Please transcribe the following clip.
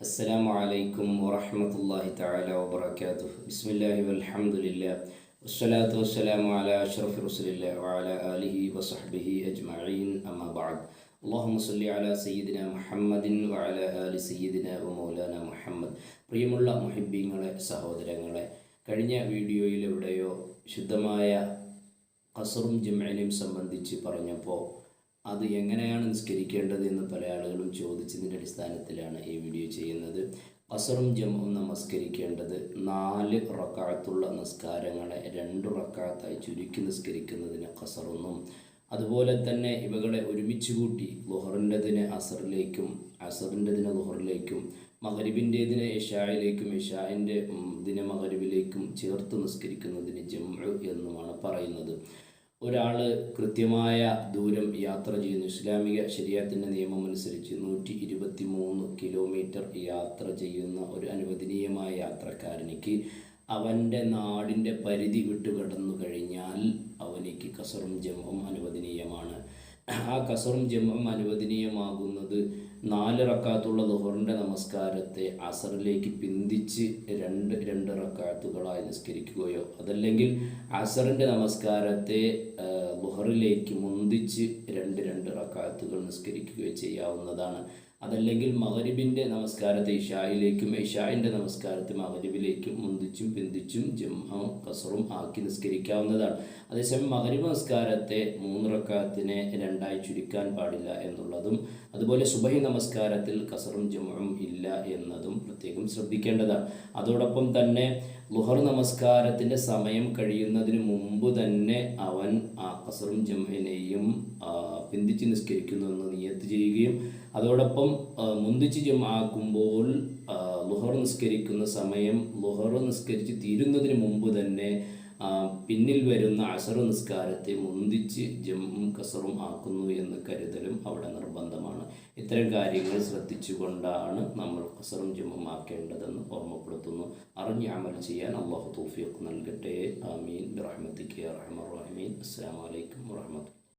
السلام عليكم ورحمة الله تعالى وبركاته بسم الله والحمد لله والصلاة والسلام على أشرف رسول الله وعلى آله وصحبه أجمعين أما بعد اللهم صل على سيدنا محمد وعلى آل سيدنا ومولانا محمد പ്രിയമുള്ള മുഹിബീങ്ങളെ സഹോദരങ്ങളെ കഴിഞ്ഞ വീഡിയോയിൽ എവിടെയോ ശുദ്ധമായ ഖസറും ജമഅനെയും സംബന്ധിച്ച് പറഞ്ഞപ്പോൾ അത് എങ്ങനെയാണ് നിസ്കരിക്കേണ്ടത് എന്ന് പല ആളുകളും ചോദിച്ചതിന്റെ അടിസ്ഥാനത്തിലാണ് ഈ വീഡിയോ ചെയ്യുന്നത്. അസറും ജമ്മും നമസ്കരിക്കേണ്ടത് നാല് റക്കാഴത്തുള്ള നിസ്കാരങ്ങളെ രണ്ട് റക്കാഴത്തായി ചുരുക്കി നിസ്കരിക്കുന്നതിന് ഖസറെന്നും അതുപോലെ തന്നെ ഇവകളെ ഒരുമിച്ച് കൂട്ടി ലുഹറിന്റെതിന് അസറിലേക്കും അസറിന്റെതിന് ലുഹറിലേക്കും മകരിബിന്റേതിന് ഇഷായിലേക്കും ഇഷായിന്റെ ദിന മകരിബിലേക്കും ചേർത്ത് നിസ്കരിക്കുന്നതിന് ജമ്മു എന്നുമാണ് പറയുന്നത്. ഒരാൾ കൃത്യമായ ദൂരം യാത്ര ചെയ്യുന്നു. ഇസ്ലാമിക ശരീരത്തിന്റെ നിയമം അനുസരിച്ച് നൂറ്റി ഇരുപത്തി മൂന്ന് കിലോമീറ്റർ യാത്ര ചെയ്യുന്ന ഒരു അനുവദനീയമായ യാത്രക്കാരനിക്ക് അവന്റെ നാടിന്റെ പരിധി വിട്ട് കടന്നു കഴിഞ്ഞാൽ അവനിക്ക് കസറും ജമ്മും അനുവദനീയമാണ്. ആ കസറും ജമ്മും അനുവദനീയമാകുന്നത് നാല് റക്കാത്തുള്ള ദുഹറിന്റെ നമസ്കാരത്തെ അസറിലേക്ക് പിന്തിച്ച് രണ്ട് രണ്ട് റക്കാത്തുകളായി നിസ്കരിക്കുകയോ അതല്ലെങ്കിൽ അസറിന്റെ നമസ്കാരത്തെ ദുഹറിലേക്ക് മുന്തിച്ച് രണ്ട് രണ്ട് റക്കാത്തുകൾ നിസ്കരിക്കുകയോ ചെയ്യാവുന്നതാണ്. അതല്ലെങ്കിൽ മകരിബിന്റെ നമസ്കാരത്തെ ഇഷായിലേക്കും ഇഷായിന്റെ നമസ്കാരത്തെ മകരിബിലേക്കും മുന്തിച്ചും പിന്തിച്ചും ജംഹം കസറും ആക്കി നിസ്കരിക്കാവുന്നതാണ്. അതേസമയം മകരിബ് നമസ്കാരത്തെ മൂന്ന് റക്കാത്തിനെ രണ്ടായി ചുരുക്കാൻ പാടില്ല എന്നുള്ളതും അതുപോലെ സുബഹി നമസ്കാരത്തിൽ കസറും ജംഹും ഇല്ല എന്നതും പ്രത്യേകം ശ്രദ്ധിക്കേണ്ടതാണ്. അതോടൊപ്പം തന്നെ ലുഹർ നമസ്കാരത്തിന്റെ സമയം കഴിയുന്നതിന് മുമ്പ് തന്നെ അവൻ ആ കസറും ജംഹിനെയും പിന്തിച്ച് നിസ്കരിക്കുന്നു എന്ന് നിയത്ത് ചെയ്യുകയും അതോടൊപ്പം മുന്തിച്ച് ജം ആക്കുമ്പോൾ ലുഹർ നിസ്കരിക്കുന്ന സമയം ലുഹർ നിസ്കരിച്ച് തീരുന്നതിന് മുമ്പ് തന്നെ പിന്നിൽ വരുന്ന അസർ നിസ്കാരത്തെ മുന്തിച്ച് ജമ്മും കസറും ആക്കുന്നു എന്ന് കരുതലും അവിടെ നിർബന്ധമാണ്. ഇത്തരം കാര്യങ്ങൾ ശ്രദ്ധിച്ചുകൊണ്ടാണ് നമ്മൾ കസറും ജമ്മും ആക്കേണ്ടതെന്ന് ഓർമ്മപ്പെടുത്തുന്നു. അറിഞ്ഞ് അമൽ ചെയ്യാൻ അള്ളാഹു തൗഫീഖ് നൽകട്ടെ. ആമീൻ. റഹ്മത്തിക്ക് റഹ്മീൻ. അസ്സാം വലൈക്കും വാഹമത്ത്